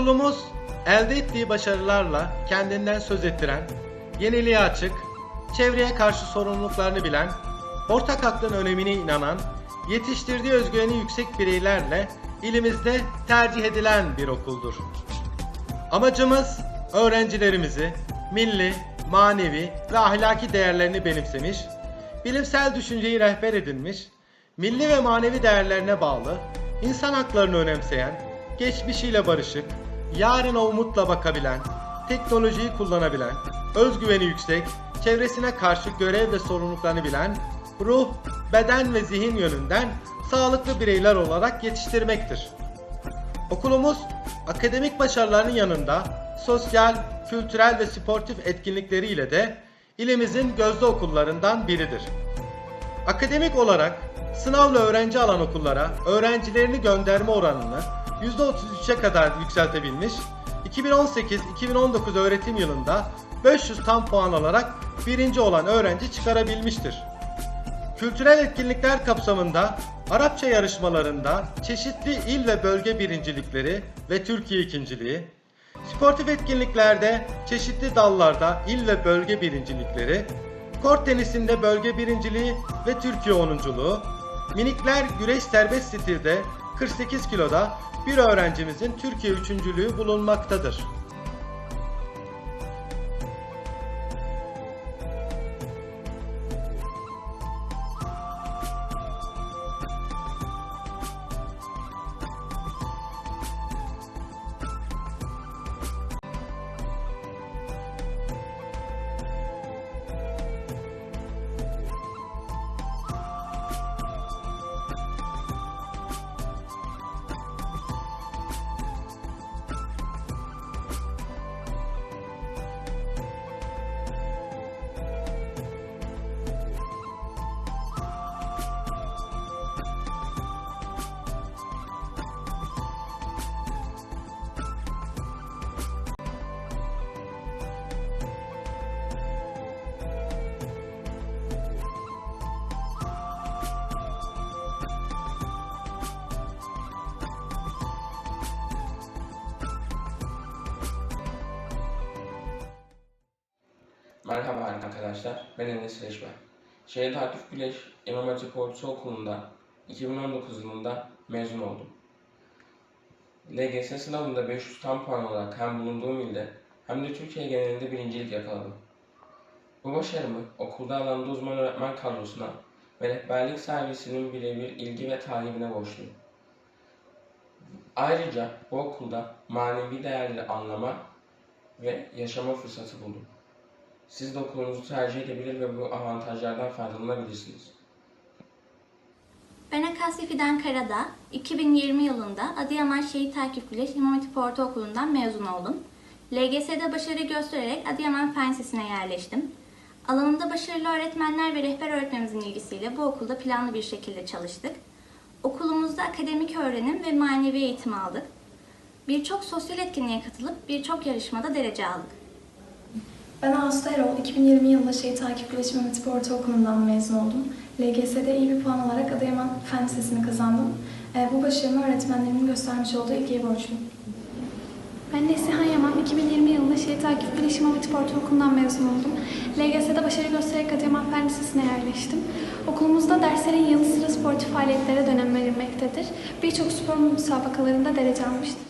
Okulumuz elde ettiği başarılarla kendinden söz ettiren, yeniliğe açık, çevreye karşı sorumluluklarını bilen, ortak aklın önemine inanan, yetiştirdiği özgüveni yüksek bireylerle ilimizde tercih edilen bir okuldur. Amacımız öğrencilerimizi milli, manevi ve ahlaki değerlerini benimsemiş, bilimsel düşünceyi rehber edinmiş, milli ve manevi değerlerine bağlı, insan haklarını önemseyen, geçmişiyle barışık, yarına umutla bakabilen, teknolojiyi kullanabilen, özgüveni yüksek, çevresine karşı görev ve sorumluluklarını bilen, ruh, beden ve zihin yönünden sağlıklı bireyler olarak yetiştirmektir. Okulumuz akademik başarılarının yanında sosyal, kültürel ve sportif etkinlikleriyle de ilimizin gözde okullarından biridir. Akademik olarak sınavla öğrenci alan okullara öğrencilerini gönderme oranını %33'e kadar yükseltebilmiş, 2018-2019 öğretim yılında 500 tam puan alarak birinci olan öğrenci çıkarabilmiştir. Kültürel etkinlikler kapsamında Arapça yarışmalarında çeşitli il ve bölge birincilikleri ve Türkiye ikinciliği, sportif etkinliklerde çeşitli dallarda il ve bölge birincilikleri, kort tenisinde bölge birinciliği ve Türkiye onunculuğu, minikler güreş serbest stilde 48 kiloda bir öğrencimizin Türkiye üçüncülüğü bulunmaktadır. Merhaba arkadaşlar, ben Enes Reşber. Şehit Akif Güleş İmam Hatip Ortaokulu'nda 2019 yılında mezun oldum. LGS sınavında 500 tam puan olarak hem bulunduğum ilde hem de Türkiye genelinde birincilik yakaladım. Bu başarımı okulda alanda uzman öğretmen kadrosuna ve rehberlik servisinin birebir ilgi ve takibine borçluyum. Ayrıca bu okulda manevi değerleri anlama ve yaşama fırsatı buldum. Siz de okulunuzu tercih edebilir ve bu avantajlardan faydalanabilirsiniz. Ben Akasya Fidan Karada, 2020 yılında Adıyaman Şehit Akif Güleş İmam Hatip Ortaokulu'ndan mezun oldum. LGS'de başarı göstererek Adıyaman Fen Lisesi'ne yerleştim. Alanında başarılı öğretmenler ve rehber öğretmenimizin ilgisiyle bu okulda planlı bir şekilde çalıştık. Okulumuzda akademik öğrenim ve manevi eğitim aldık. Birçok sosyal etkinliğe katılıp birçok yarışmada derece aldık. Ben Ağustos Erol, 2020 yılında Şehit Güleç İmam Hatip Ortaokulu'ndan mezun oldum. LGS'de iyi bir puan alarak Adıyaman Fen Lisesi'ni kazandım. Ee, bu başarımı öğretmenlerimin göstermiş olduğu ilgiye borçluyum. Ben Nesihan Yaman, 2020 yılında Şehit Akif İmam Hatip Ortaokulu'ndan mezun oldum. LGS'de başarı göstererek Adıyaman Fen Lisesi'ne yerleştim. Okulumuzda derslerin yanı sıra sportif faaliyetlere de önem verilmektedir. Birçok spor müsabakalarında derece almıştır.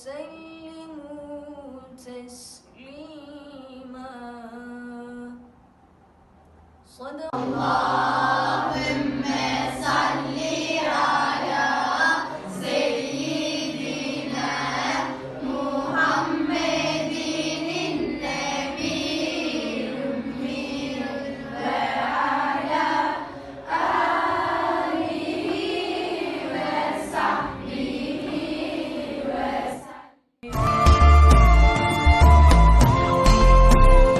وسلموا تسليما. صدق